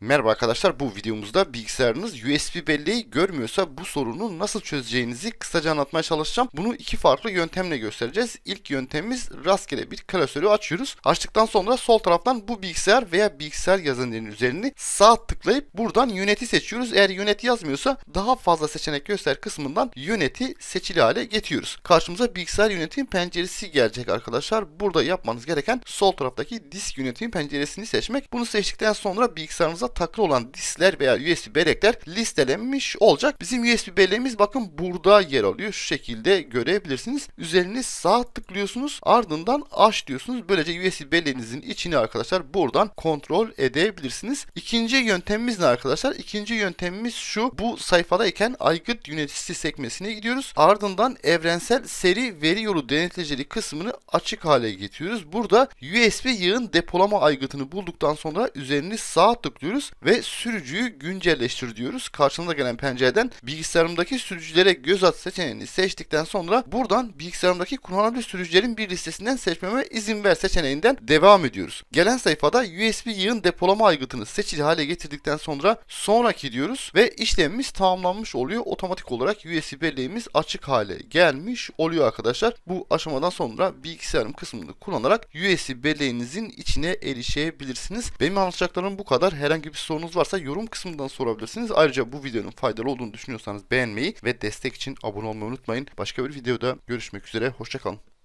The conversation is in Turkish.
Merhaba arkadaşlar bu videomuzda bilgisayarınız USB belleği görmüyorsa bu sorunu nasıl çözeceğinizi kısaca anlatmaya çalışacağım. Bunu iki farklı yöntemle göstereceğiz. İlk yöntemimiz rastgele bir klasörü açıyoruz. Açtıktan sonra sol taraftan bu bilgisayar veya bilgisayar yazılımlarının üzerini sağ tıklayıp buradan yöneti seçiyoruz. Eğer yönet yazmıyorsa daha fazla seçenek göster kısmından yöneti seçili hale getiriyoruz. Karşımıza bilgisayar yönetim penceresi gelecek arkadaşlar. Burada yapmanız gereken sol taraftaki disk yönetim penceresini seçmek. Bunu seçtikten sonra bilgisayarınıza takılı olan diskler veya USB bellekler listelenmiş olacak. Bizim USB belleğimiz bakın burada yer alıyor. Şu şekilde görebilirsiniz. Üzerini sağ tıklıyorsunuz. Ardından aç diyorsunuz. Böylece USB belleğinizin içini arkadaşlar buradan kontrol edebilirsiniz. İkinci yöntemimiz ne arkadaşlar? İkinci yöntemimiz şu. Bu sayfadayken aygıt yöneticisi sekmesine gidiyoruz. Ardından evrensel seri veri yolu denetleceli kısmını açık hale getiriyoruz. Burada USB yığın depolama aygıtını bulduktan sonra üzerini sağ tıklıyoruz ve sürücüyü güncelleştir diyoruz. Karşımıza gelen pencereden bilgisayarımdaki sürücülere göz at seçeneğini seçtikten sonra buradan bilgisayarımdaki kullanılabilir sürücülerin bir listesinden seçmeme izin ver seçeneğinden devam ediyoruz. Gelen sayfada USB yığın depolama aygıtını seçili hale getirdikten sonra sonraki diyoruz ve işlemimiz tamamlanmış oluyor. Otomatik olarak USB belleğimiz açık hale gelmiş oluyor arkadaşlar. Bu aşamadan sonra bilgisayarım kısmını kullanarak USB belleğinizin içine erişebilirsiniz. Benim anlatacaklarım bu kadar. Herhangi bir sorunuz varsa yorum kısmından sorabilirsiniz. Ayrıca bu videonun faydalı olduğunu düşünüyorsanız beğenmeyi ve destek için abone olmayı unutmayın. Başka bir videoda görüşmek üzere. Hoşçakalın.